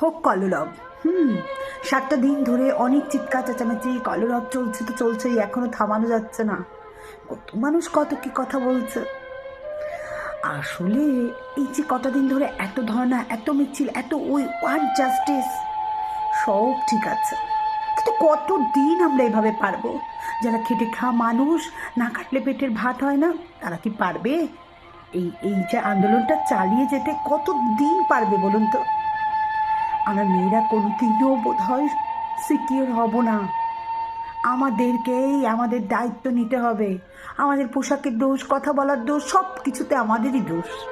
হোক কলরব। হুম, সাতটা দিন ধরে অনেক চিৎকার, চেঁচামেচি, কলরব চলছে তো চলছেই, এখনও থামানো যাচ্ছে না। কত মানুষ কত কি কথা বলছে। আসলে এই যে কটা দিন ধরে এত ধর্ণা, এত মিছিল, এত ওই ওয়ান জাস্টিস, সব ঠিক আছে। কিন্তু কত দিন আমরা এভাবে পারব? যারা খেটে খাওয়া মানুষ, না কাটলে পেটের ভাত হয় না, তারা কি পারবে? এই এই যে আন্দোলনটা চালিয়ে যেতে কত দিন পারবে বলুন তো? আমরা মেয়েরা কোনোদিনও বোধ হয় সিকিওর হব না। আমাদেরকেই আমাদের দায়িত্ব নিতে হবে। আমাদের পোশাকের দোষ, কথা বলার দোষ সব কিছুতে আমাদেরই দোষ।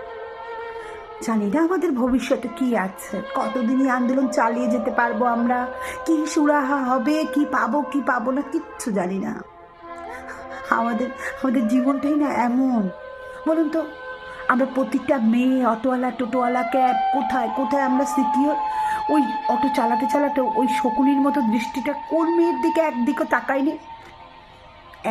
জানি না আমাদের ভবিষ্যতে কি আছে। কতদিনই আন্দোলন চালিয়ে যেতে পারব আমরা? কি সুরাহা হবে? কি পাবো কি পাবো না? কিচ্ছু জানি না। আমাদের আমাদের জীবনটাই না এমন। বলুন তো, আমরা প্রতিটা মেয়ে, অটোওয়ালা, টোটোওয়ালা, ক্যাব কোথায় কোথায় আমরা সিকিওর ওই অটো চালাতে চালাতে ওই শকুনির মতো দৃষ্টিটা কোন মেয়ের দিকে একদিকে তাকায়নি?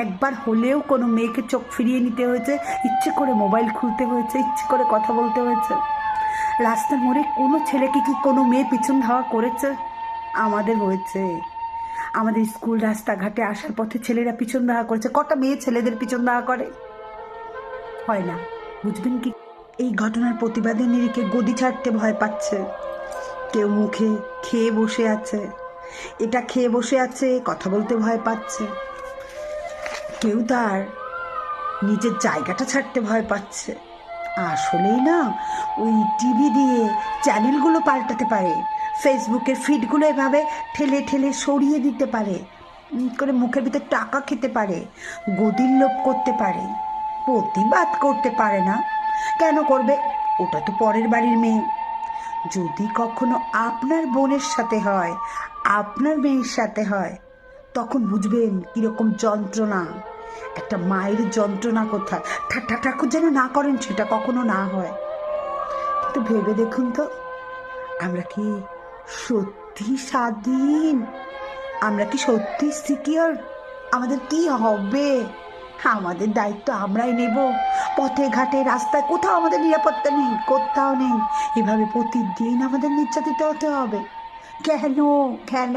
একবার হলেও কোনো মেয়েকে চোখ ফিরিয়ে নিতে হয়েছে, ইচ্ছে করে মোবাইল খুলতে হয়েছে, ইচ্ছে করে কথা বলতে হয়েছে। রাস্তার মোড়ে কোনো ছেলেকে কি কোনো মেয়ে পিছন ধাওয়া করেছে? আমাদের হয়েছে। আমাদের স্কুল রাস্তাঘাটে আসার পথে ছেলেরা পিছন ধাওয়া করেছে। কটা মেয়ে ছেলেদের পিছন ধাওয়া করে? হয় না, বুঝবেন কি? এই ঘটনার প্রতিবাদে নিরিখে গদি ছাড়তে ভয় পাচ্ছে। কেউ মুখে খেয়ে বসে আছে। এটা খেয়ে বসে আছে, কথা বলতে ভয় পাচ্ছে। কেউ তার নিজের জায়গাটা ছাড়তে ভয় পাচ্ছে। আসলেই না, ওই টিভি দিয়ে চ্যানেলগুলো পাল্টাতে পারে। ফেসবুকের ফিডগুলো এভাবে ঠেলে ঠেলে সরিয়ে দিতে পারে। করে মুখের ভিতর টাকা খেতে পারে, গদির লোভ করতে পারে, প্রতিবাদ করতে পারে না। কেন করবে? ওটা তো পরের বাড়ির মেয়ে। যদি কখনো আপনার বোনের সাথে হয়, আপনার মেয়ের সাথে হয়, তখন বুঝবেন কীরকম যন্ত্রণা। একটা মায়ের যন্ত্রণা কোথায়? ঠাট্টা ঠাকুর যেন না করেন, সেটা কখনো না হয়। কিন্তু ভেবে দেখুন তো, আমরা কি সত্যি স্বাধীন? আমরা কি সত্যি সিকিওর? আমাদের কি হবে? আমাদের দায়িত্ব আমরাই নেব। পথে ঘাটে, রাস্তায় কোথাও আমাদের নিরাপত্তা নেই, কোথাও নেই। এভাবে প্রতিদিন আমাদের নির্যাতিত হতে হবে। কেন? কেন?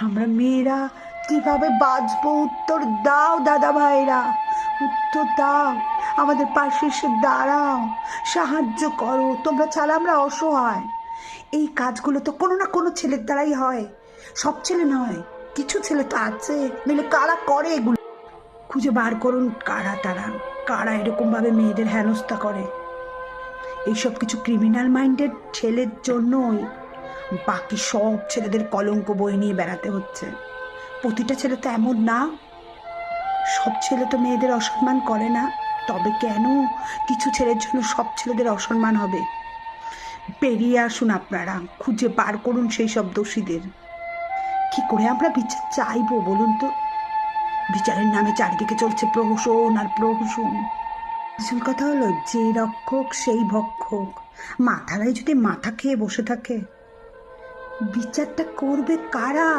আমরা মেয়েরা কীভাবে বাঁচবো? উত্তর দাও দাদা ভাইরা উত্তর দাও। আমাদের পাশে এসে দাঁড়াও। সাহায্য করো। তোমরা ছাড়া আমরা অসহায়। এই কাজগুলো তো কোনো না কোনো ছেলের দ্বারাই হয়। সব ছেলে নয়, কিছু ছেলে তো আছে। মিলে কারা করে এগুলো? খুঁজে বার করুন কারা তারা, কারা এরকমভাবে মেয়েদের হেনস্থা করে। এইসব কিছু ক্রিমিনাল মাইন্ডেড ছেলের জন্যই বাকি সব ছেলেদের কলঙ্ক বয়ে নিয়ে বেড়াতে হচ্ছে। প্রতিটা ছেলে তো এমন না। সব ছেলে তো মেয়েদের অসম্মান করে না। তবে কেন কিছু ছেলের জন্য সব ছেলেদের অসম্মান হবে? পেরিয়ে আসুন আপনারা, খুঁজে বার করুন সেই সব দোষীদের। কি করে আমরা বিচার চাইব বলুন তো? বিচারের নামে চারিদিকে চলছে প্রহসন আর প্রহসন। আসল কথা হলো, যে রক্ষক, সেই ভক্ষক। মাথারাই যদি মাথা খেয়ে বসে থাকে, বিচারটা করবে কারা?